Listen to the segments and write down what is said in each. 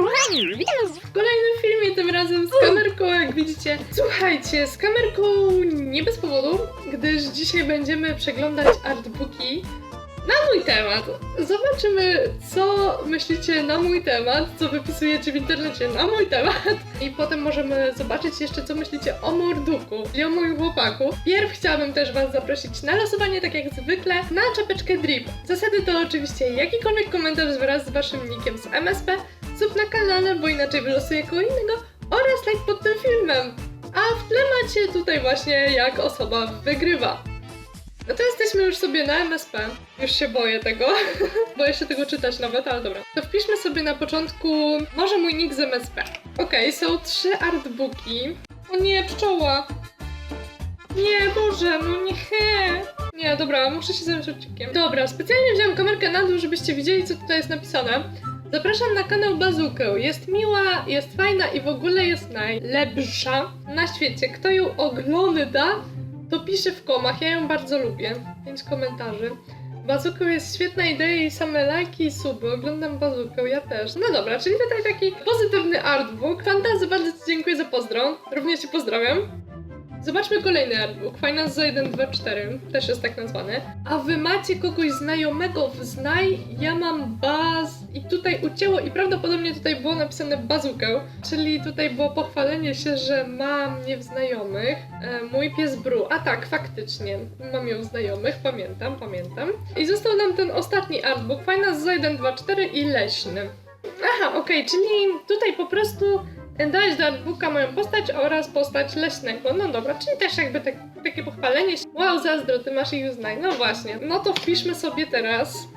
W kolejnym filmie, tym razem z kamerką, jak widzicie. Słuchajcie, z kamerką nie bez powodu, gdyż dzisiaj będziemy przeglądać artbooki na mój temat. Zobaczymy, co myślicie na mój temat, co wypisujecie w internecie na mój temat. I potem możemy zobaczyć jeszcze, co myślicie o Morduku, i o moim chłopaku. Pierw chciałabym też Was zaprosić na losowanie, tak jak zwykle, na czapeczkę Drip. Zasady to oczywiście jakikolwiek komentarz wraz z Waszym nickiem z MSP, sub na kanale, bo inaczej wylosuję kogo innego, oraz like pod tym filmem. A w tle macie tutaj właśnie, jak osoba wygrywa. No to jesteśmy już sobie na MSP. Już się boję tego. boję się tego czytać nawet, ale dobra. To wpiszmy sobie na początku może mój nick z MSP. Okej, są trzy artbooki. O nie, pszczoła! Nie, Boże, no nie. Nie, dobra, muszę się zająć odcinkiem. Dobra, specjalnie wziąłem kamerkę na dół, żebyście widzieli, co tutaj jest napisane. Zapraszam na kanał Bazukę. Jest miła, jest fajna i w ogóle jest najlepsza na świecie. Kto ją ogląda, to pisze w komach. Ja ją bardzo lubię. Pięć komentarzy. Bazukę jest świetna idea i same lajki i suby. Oglądam Bazukę, ja też. No dobra, czyli tutaj taki pozytywny artbook. Fantazy, bardzo Ci dziękuję za pozdro. Również Cię pozdrawiam. Zobaczmy kolejny artbook. Finance za 1, 2, 4. Też jest tak nazwany. A wy macie kogoś znajomego w znaj? Ja mam baz... I tutaj ucięło i prawdopodobnie tutaj było napisane bazukę. Czyli tutaj było pochwalenie się, że mam nie w znajomych. E, mój pies Bru. A tak, faktycznie. Mam ją w znajomych. Pamiętam, pamiętam. I został nam ten ostatni artbook. Finance za 1, 2, 4 i leśny. Aha, okej, czyli tutaj po prostu dałeś do artbooka moją postać oraz postać leśnego. No dobra, czyli też jakby tak, takie pochwalenie się. Wow, zazdro, ty masz ich znaj. No właśnie. No to wpiszmy sobie teraz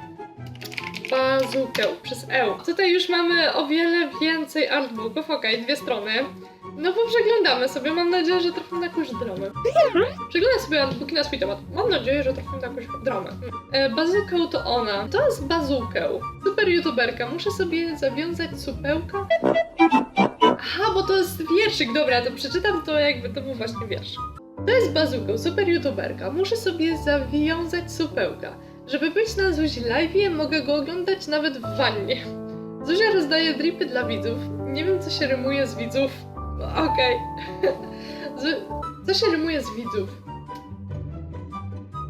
bazukę przez E. Tutaj już mamy o wiele więcej artbooków. Okej, dwie strony. No bo przeglądamy sobie. Mam nadzieję, że trafię na jakąś dramę. Przeglądam sobie artbooki na swój temat. Mam nadzieję, że trafię na jakąś dramę. E, bazukę to ona. To jest bazukę. Super youtuberka. Muszę sobie zawiązać supełka. Aha, bo to jest wierszyk. Dobra, to przeczytam to jakby to był właśnie wiersz. To jest bazuką, super youtuberka. Muszę sobie zawiązać supełka. Żeby być na Zuzi live, mogę go oglądać nawet w wannie. Zuzia rozdaje dripy dla widzów. Nie wiem, co się rymuje z widzów. Okej. Zu- Co się rymuje z widzów?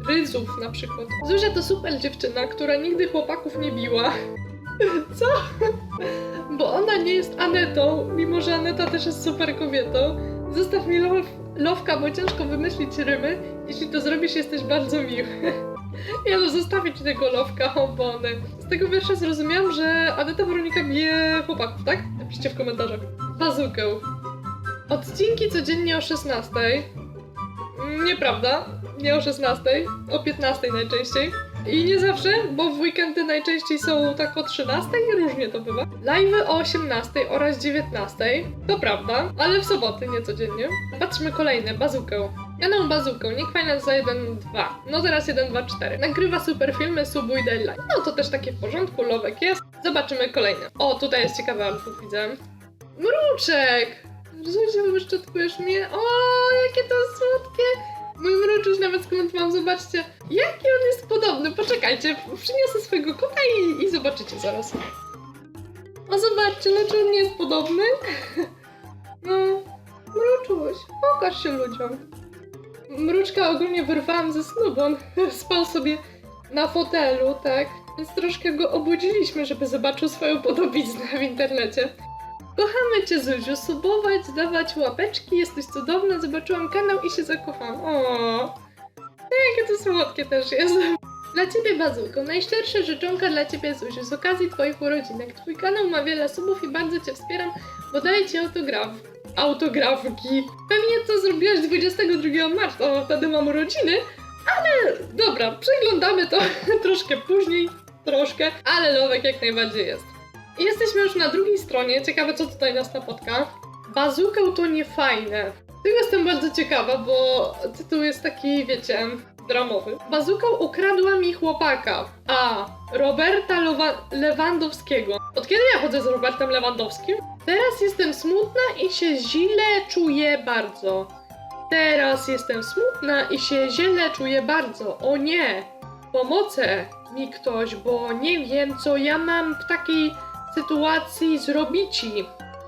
Ryzów na przykład. Zuzia to super dziewczyna, która nigdy chłopaków nie biła. Co? Bo ona nie jest Anetą, mimo że Aneta też jest super kobietą. Zostaw mi lowka, bo ciężko wymyślić rymy. Jeśli to zrobisz, jesteś bardzo miły. Ja no zostawię ci tego lowka, obony. Z tego wiersza zrozumiałam, że Aneta Weronika bije chłopaków, tak? Napiszcie w komentarzach. Bazukę. Odcinki codziennie o 16. Mm, Nieprawda, nie o 16, o 15 najczęściej. I nie zawsze, bo w weekendy najczęściej są tak o 13 i różnie to bywa. Live'y o 18 oraz 19, to prawda, ale w soboty, nie codziennie. Patrzmy kolejne, bazukę. Kanał Bazukę, niech finance za 1-2. No teraz 1-2-4. Nagrywa super filmy, subuj daylight. No to też takie w porządku, lowek jest. Zobaczymy kolejne. O, tutaj jest ciekawy outfit, widzę. Mruczek! Zuziu, wyszczetkujesz mnie? O, jakie to słodkie! Mój mruczuś nawet skomentowałam, zobaczcie, jaki on jest podobny. Poczekajcie, przyniosę swojego kota i, i zobaczycie zaraz. O, zobaczcie, no czy on nie jest podobny? No, mruczuś, pokaż się ludziom. Mruczka ogólnie wyrwałam ze snu, bo on spał sobie na fotelu, tak? Więc troszkę go obudziliśmy, żeby zobaczył swoją podobiznę w internecie. Kochamy Cię, Zuziu, subować, dawać łapeczki, jesteś cudowna, zobaczyłam kanał i się zakocham. O, jakie to słodkie też jest. Dla Ciebie, Bazułko, najszczersze życzonka dla Ciebie, Zuziu, z okazji Twoich urodzinek. Twój kanał ma wiele subów i bardzo Cię wspieram, bo daję Ci autograf. Autografki. Pewnie to zrobiłaś 22 marca, to wtedy mam urodziny, ale dobra, przeglądamy to troszkę później, troszkę, ale Lowek jak najbardziej jest. I Jesteśmy już na drugiej stronie. Ciekawe, co tutaj nas napotka. Bazukę to nie fajne. Tego jestem bardzo ciekawa, bo tytuł jest taki, wiecie, dramowy. Bazuką ukradła mi chłopaka. A. Roberta Lowa- Lewandowskiego. Od kiedy ja chodzę z Robertem Lewandowskim? Teraz jestem smutna i się źle czuję bardzo. Teraz jestem smutna i się źle czuję bardzo. O nie! Pomocę mi ktoś, bo nie wiem, co ja mam w takiej sytuacji zrobić.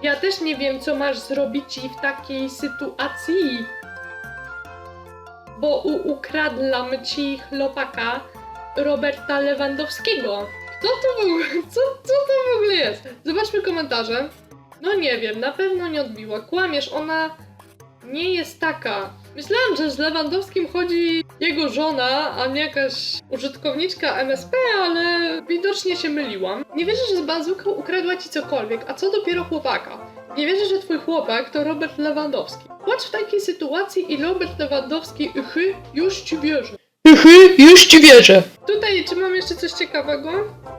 Ja też nie wiem, co masz zrobić w takiej sytuacji. Bo ukradłam ci chłopaka Roberta Lewandowskiego. Kto to w co, co to w ogóle jest? Zobaczmy komentarze. No nie wiem, na pewno nie odbiła. Kłamiesz, ona nie jest taka. Myślałam, że z Lewandowskim chodzi jego żona, a nie jakaś użytkowniczka MSP, ale widocznie się myliłam. Nie wierzę, że z bazuką ukradła ci cokolwiek, a co dopiero chłopaka. Nie wierzę, że twój chłopak to Robert Lewandowski. Płacz w takiej sytuacji i Robert Lewandowski, ychy, już ci wierzę. Ychy, już ci wierzę. Tutaj, czy mam jeszcze coś ciekawego?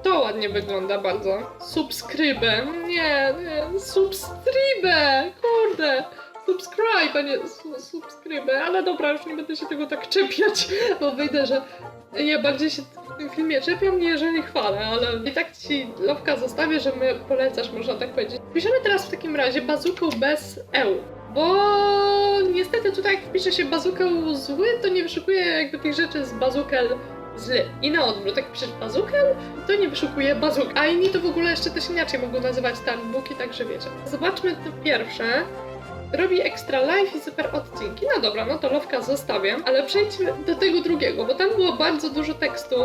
To ładnie wygląda bardzo. Subskrybę. Nie, nie, subskrybę. Kurde. Subscribe, a nie su- subskrybę. Ale dobra, już nie będę się tego tak czepiać, bo wyjdę, że ja bardziej się w tym filmie czepiam, jeżeli chwalę, ale i tak ci lowka zostawię, że my polecasz, można tak powiedzieć. Piszemy teraz w takim razie bazuką bez eł. Bo niestety tutaj jak wpisze się bazukę zły, to nie wyszukuje jakby tych rzeczy z bazukel zły. I na odwrót, jak piszesz bazukel, to nie wyszukuje bazuk. A inni to w ogóle jeszcze też inaczej mogą nazywać tarnbuki, także wiecie. Zobaczmy to pierwsze. Robi extra live i super odcinki. No dobra, no to lowka zostawiam, ale przejdźmy do tego drugiego, bo tam było bardzo dużo tekstu.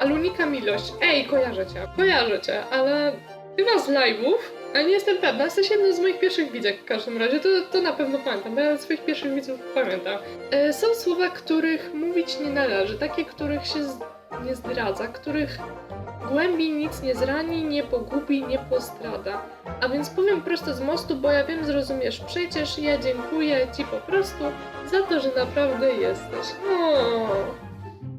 Alunika Milość. Ej, kojarzę cię, kojarzę cię, ale chyba z live'ów, a nie jestem pewna, jesteś jednym z moich pierwszych widzek w każdym razie, to, to na pewno pamiętam, bo ja swoich pierwszych widzów pamiętam. E, są słowa, których mówić nie należy, takie, których się nie zdradza, których głębi nic nie zrani, nie pogubi, nie postrada. A więc powiem prosto z mostu, bo ja wiem, zrozumiesz. Przecież ja dziękuję Ci po prostu za to, że naprawdę jesteś. O.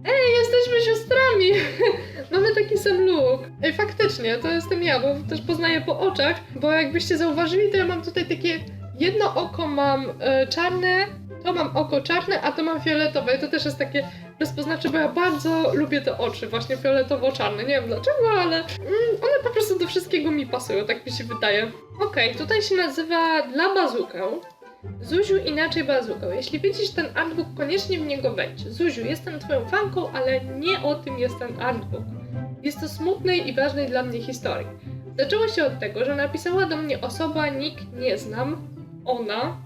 Ej, jesteśmy siostrami! Mamy taki sam look. Ej, faktycznie, to jestem ja, bo też poznaję po oczach, bo jakbyście zauważyli, to ja mam tutaj takie jedno oko mam e, czarne, to mam oko czarne, a to mam fioletowe. I to też jest takie rozpoznawcze, bo ja bardzo lubię te oczy, właśnie fioletowo-czarne. Nie wiem dlaczego, ale mm, one po prostu do wszystkiego mi pasują, tak mi się wydaje. Okej, tutaj się nazywa Dla Bazukę. Zuziu inaczej bazukę. Jeśli widzisz ten artbook, koniecznie w niego wejdź. Zuziu, jestem twoją fanką, ale nie o tym jest ten artbook. Jest to smutnej i ważnej dla mnie historii. Zaczęło się od tego, że napisała do mnie osoba, nick nie znam, ona.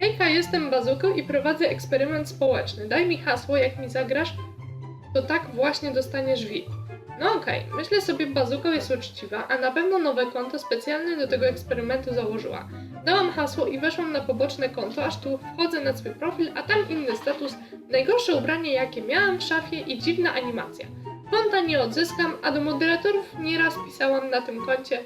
Hejka, jestem bazuką i prowadzę eksperyment społeczny. Daj mi hasło, jak mi zagrasz, to tak właśnie dostaniesz VIP. No okej, myślę sobie, bazuka jest uczciwa, a na pewno nowe konto specjalne do tego eksperymentu założyła. Dałam hasło i weszłam na poboczne konto, aż tu wchodzę na swój profil, a tam inny status, najgorsze ubranie jakie miałam w szafie i dziwna animacja. Konta nie odzyskam, a do moderatorów nieraz pisałam na tym koncie.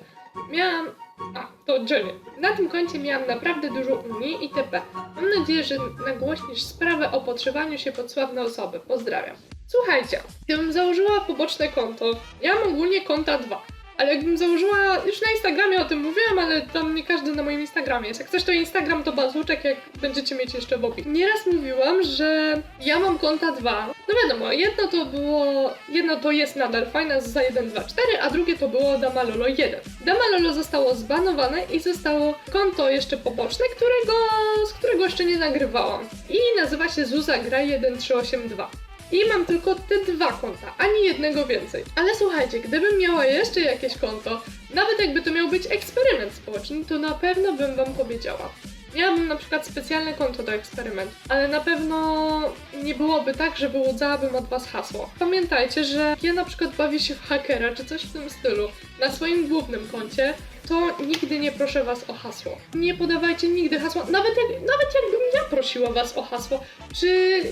Miałam... A, to Jenny. Na tym koncie miałam naprawdę dużo Unii itp. Mam nadzieję, że nagłośnisz sprawę o podszywaniu się pod sławne osoby. Pozdrawiam. Słuchajcie, gdybym założyła poboczne konto, ja mam ogólnie konta dwa. Ale jakbym założyła, już na Instagramie o tym mówiłam, ale tam nie każdy na moim Instagramie jest. Jak coś to Instagram to bazuczek, jak będziecie mieć jeszcze w opisie. Nieraz mówiłam, że ja mam konta dwa. No wiadomo, jedno to było, jedno to jest nadal fajna za 1, 2, 4, a drugie to było Damalolo 1. Damalolo zostało zbanowane i zostało konto jeszcze poboczne, którego, z którego jeszcze nie nagrywałam. I nazywa się Zuza Gra 1382. I mam tylko te dwa konta, ani jednego więcej. Ale słuchajcie, gdybym miała jeszcze jakieś konto, nawet jakby to miał być eksperyment społeczny, to na pewno bym wam powiedziała. Miałabym na przykład specjalne konto do eksperymentu, ale na pewno nie byłoby tak, że wyłudzałabym od was hasło. Pamiętajcie, że ja na przykład bawię się w hakera czy coś w tym stylu na swoim głównym koncie, to nigdy nie proszę was o hasło. Nie podawajcie nigdy hasła, nawet, jak, nawet jakbym ja prosiła was o hasło, czy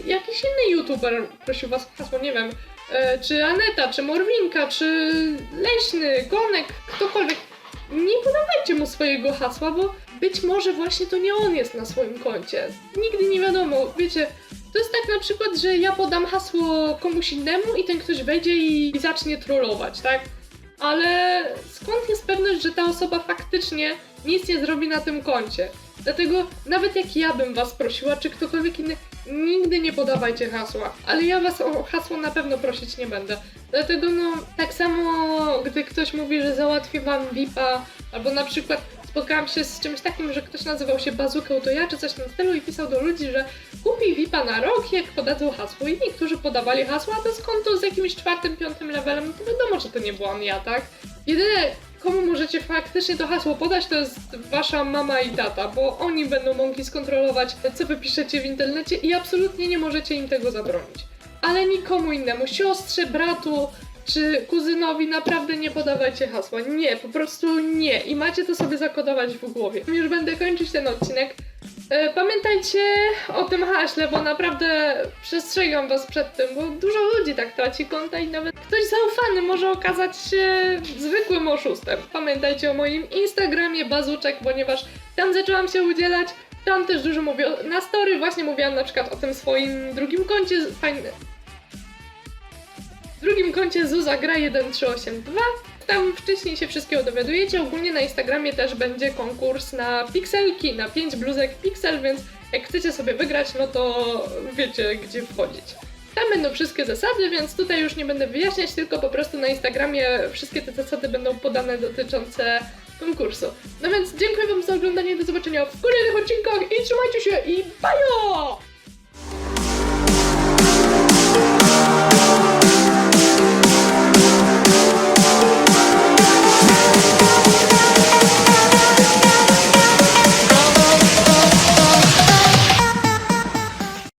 jakiś inny youtuber prosił was o hasło, nie wiem, e, czy Aneta, czy Morwinka, czy Leśny, Gonek, ktokolwiek, nie podawajcie mu swojego hasła, bo być może właśnie to nie on jest na swoim koncie. Nigdy nie wiadomo, wiecie, to jest tak na przykład, że ja podam hasło komuś innemu i ten ktoś wejdzie i, i zacznie trollować, tak? Ale skąd jest pewność, że ta osoba faktycznie nic nie zrobi na tym koncie? Dlatego nawet jak ja bym was prosiła, czy ktokolwiek inny, nigdy nie podawajcie hasła. Ale ja was o hasło na pewno prosić nie będę. Dlatego no, tak samo gdy ktoś mówi, że załatwi wam VIP-a, albo na przykład spotkałam się z czymś takim, że ktoś nazywał się Bazuką, to ja, czy coś tym stylu i pisał do ludzi, że kupi VIP-a na rok, jak podadzą hasło. I niektórzy podawali hasło, a to jest konto z jakimś czwartym, piątym levelem, no to wiadomo, że to nie byłam ja, tak? Jedyne, komu możecie faktycznie to hasło podać, to jest wasza mama i tata, bo oni będą mogli skontrolować, co wy piszecie w internecie i absolutnie nie możecie im tego zabronić. Ale nikomu innemu, siostrze, bratu czy kuzynowi naprawdę nie podawajcie hasła. Nie, po prostu nie. I macie to sobie zakodować w głowie. Już będę kończyć ten odcinek. E, Pamiętajcie o tym haśle, bo naprawdę przestrzegam was przed tym, bo dużo ludzi tak traci konta i nawet ktoś zaufany może okazać się zwykłym oszustem. Pamiętajcie o moim Instagramie Bazuczek, ponieważ tam zaczęłam się udzielać. Tam też dużo mówię na story, właśnie mówiłam na przykład o tym swoim drugim koncie, fajne, drugim koncie Zuza gra 1382. Tam wcześniej się wszystkiego dowiadujecie. Ogólnie na Instagramie też będzie konkurs na pikselki, na 5 bluzek pixel, więc jak chcecie sobie wygrać, no to wiecie gdzie wchodzić. Tam będą wszystkie zasady, więc tutaj już nie będę wyjaśniać, tylko po prostu na Instagramie wszystkie te zasady będą podane dotyczące konkursu. No więc dziękuję Wam za oglądanie, do zobaczenia w kolejnych odcinkach i trzymajcie się i bajo!